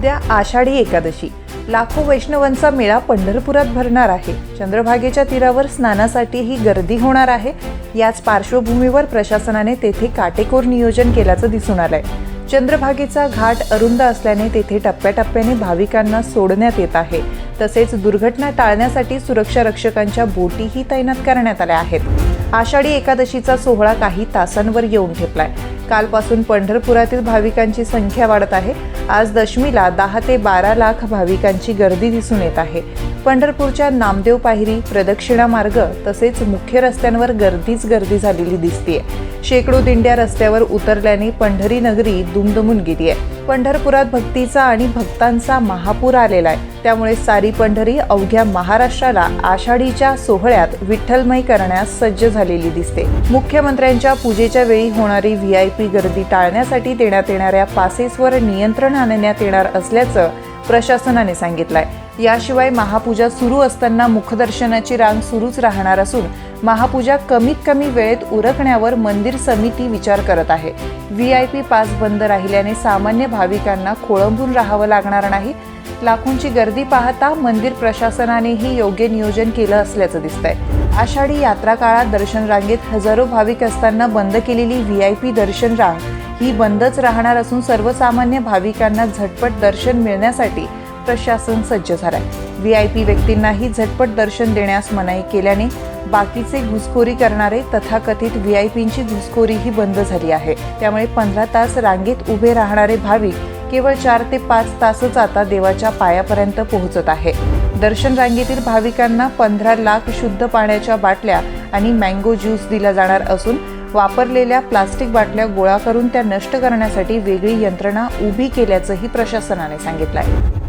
उद्या आषाढी एकादशी. लाखो वैष्णवांचा मेळा पंढरपुरात भरणार आहे. चंद्रभागेच्या तीरावर स्नानासाठी ही गर्दी होणार आहे. याच पार्श्वभूमीवर प्रशासनाने तेथे काटेकोर नियोजन केल्याचं दिसून आलंय. चंद्रभागेचा घाट अरुंद असल्याने तेथे टप्प्याटप्प्याने भाविकांना सोडण्यात येत आहे. तसेच दुर्घटना टाळण्यासाठी सुरक्षा रक्षकांच्या बोटीही तैनात करण्यात आल्या आहेत. आषाढी एकादशीचा सोहळा काही तासांवर येऊन ठेपलाय. कालपासून पंढरपुरातील भाविकांची संख्या वाढत आहे. आज दशमीला दहा ते बारा लाख भाविकांची गर्दी दिसून येत आहे. पंढरपूरच्या नामदेव पायरी प्रदक्षिणा मार्ग तसेच मुख्य रस्त्यांवर गर्दीच गर्दी झालेली दिसतीये. शेकडो दिंड्या रस्त्यावर उतरल्याने पंढरी नगरी दुमदुमून गेली आहे पंढरपुरात भक्तीचा आणि भक्तांचा महापूर आलेला आहे. त्यामुळे सारी पंढरी अवघ्या महाराष्ट्राला आषाढीच्या सोहळ्यात विठ्ठलमय करण्यास सज्ज झालेली दिसते. मुख्यमंत्र्यांच्या पूजेच्या वेळी होणारी व्ही आय पी गर्दी टाळण्यासाठी देण्यात येणाऱ्या पासेसवर नियंत्रण आणण्यात येणार असल्याचं प्रशासनाने सांगितलंय. याशिवाय महापूजा सुरू असताना मुखदर्शनाची रांग सुरूच राहणार असून महापूजा कमीत कमी वेळेत उरकण्यावर मंदिर समिती विचार करत आहे. व्ही आय पी पास बंद राहिल्याने सामान्य भाविकांना खोळंबून राहावं लागणार नाही. लाखोंची गर्दी पाहता मंदिर प्रशासनानेही योग्य नियोजन केलं असल्याचं दिसतंय. आषाढी यात्रा काळात दर्शन रांगेत हजारो भाविक असताना बंद केलेली व्ही आय पी दर्शन रांग ही बंदच राहणार असून सर्वसामान्य भाविकांना झटपट दर्शन मिळण्यासाठी प्रशासन सज्ज झालाय. व्ही आय पी व्यक्तींनाही झटपट दर्शन देण्यास मनाई केल्याने बाकीचे घुसखोरी करणारे तथाकथित व्ही आय पींची घुसखोरीही बंद झाली आहे. त्यामुळे पंधरा तास रांगेत उभे राहणारे भाविक केवळ चार ते पाच तासच आता देवाच्या पायापर्यंत पोहोचत आहे. दर्शन रांगेतील भाविकांना पंधरा लाख शुद्ध पाण्याच्या बाटल्या आणि मँगो ज्यूस दिला जाणार असून वापरलेल्या प्लास्टिक बाटल्या गोळा करून त्या नष्ट करण्यासाठी वेगळी यंत्रणा उभी केल्याचंही प्रशासनाने सांगितलं आहे